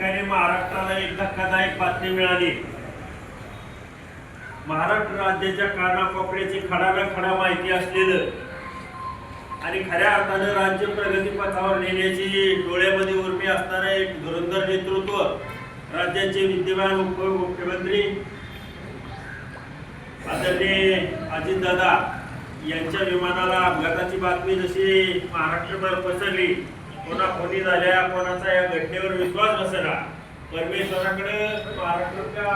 ठिकाणी महाराष्ट्राला एक धक्कादायक बातमी मिळाली. महाराष्ट्र राज्याच्या कानाकोपऱ्याची खडा खडा माहिती असलेलं आणि खऱ्या अर्थानं राज्य प्रगतीपथावर नेण्याची डोळ्यामध्ये उर्मी असणारं एक धुरंधर नेतृत्व राज्याचे विद्यमान उपमुख्यमंत्री आदरणीय अजितदादा यांच्या विमानाला अपघाताची बातमी जशी महाराष्ट्रभर पसरली कोणा कोणी झाल्या कोणाचा या घटनेवर विश्वास बसला परमेश्वराकडे महाराष्ट्राच्या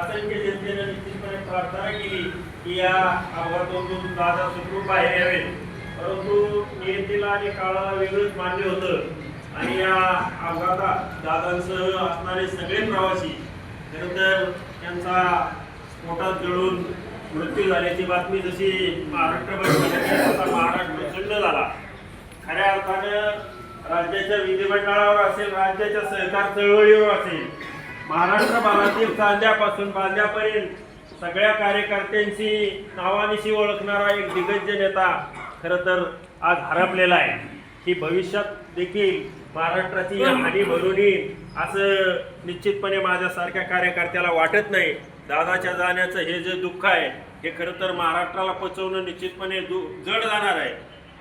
असंख्य जनतेने निश्चितपणे प्रार्थना केली की या अपघातातून दादा सुखरूप बाहेर यावेत. परंतु नियतीला आणि काळाला वेगळंच मान्य होतं. आणि या अपघातात दादांसह असणारे सगळे प्रवासी खरंतर त्यांचा स्फोटात जळून मृत्यू झाल्याची बातमी जशी महाराष्ट्रभर महाराष्ट्र प्रचंड झाला. खऱ्या अर्थानं राज्याच्या विधिमंडळावर असेल राज्याच्या सहकार चळवळीवर असेल महाराष्ट्र भागातील चांद्यापासून बांध्यापर्यंत सगळ्या कार्यकर्त्यांशी नावानिशी ओळखणारा एक दिग्गज नेता खरं तर आज हरपलेला आहे. की भविष्यात देखील महाराष्ट्राची हानी भरून येईल असं निश्चितपणे माझ्यासारख्या कार्यकर्त्याला वाटत नाही. दादाच्या जाण्याचं हे जे दुःख आहे हे खरं तर महाराष्ट्राला पचवणं निश्चितपणे दु जड जाणार आहे.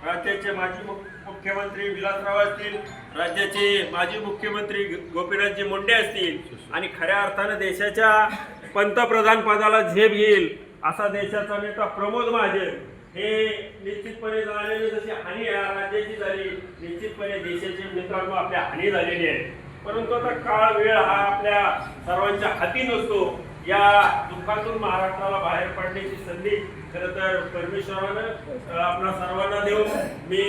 राज्याचे माजी मुख- मुख्यमंत्री विलासराव असतील राज्याचे माजी मुख्यमंत्री गोपीनाथजी मुंडे असतील आणि खऱ्या अर्थानं देशाच्या पंतप्रधान पदाला झेप घेईल असा देशाचा नेता प्रमोद महाजन हे निश्चितपणे झालेली जशी हानी या राज्याची झाली निश्चितपणे देशाचे मित्रांनो आपल्या हानी झालेली आहे परंतु आता काळ वेळ हा आपल्या सर्वांच्या हाती नसतो. या दुःखातून महाराष्ट्राला बाहेर पडण्याची संधी खरं तर परमेश्वरानं आपल्या सर्वांना देऊन मी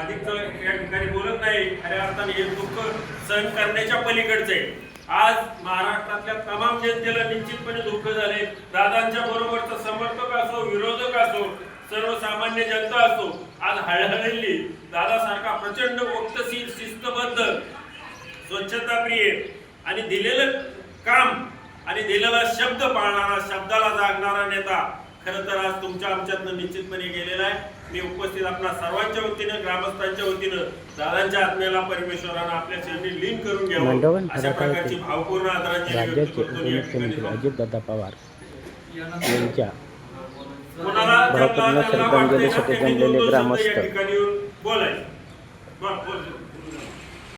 अधिक या ठिकाणी बोलत नाही. खऱ्या अर्थाने हे दुःख सहन करण्याच्या पलीकडचे आहे. आज महाराष्ट्रातल्या तमाम जनतेला निश्चितपणे दुःख झाले दादांच्या बरोबरचा समर्थक असो विरोधक असो सर्वसामान्य जनता असो आज हळहळली. दादासारखा प्रचंड वक्तशील शिस्तबद्ध स्वच्छताप्रिय आणि दिलेलं काम आणि दिलेला शब्द पाळणारा शब्दाला जागणारा नेता खरं तर आज तुमच्या आमच्यातनं निश्चितपणे गेलेला आहे. मी उपस्थित आपल्या सर्वांच्या वतीनं ग्रामस्थांच्या वतीनं दादांच्या आत्म्याला परमेश्वरानं आपल्या चरणी लीन करून घ्यावं. अशा प्रकारची भावपूर्ण आदरांजली ठिकाणी उपमुख्यमंत्री अजितदादा पवार यांच्या कोणाला जमलेले ग्रामस्थ. या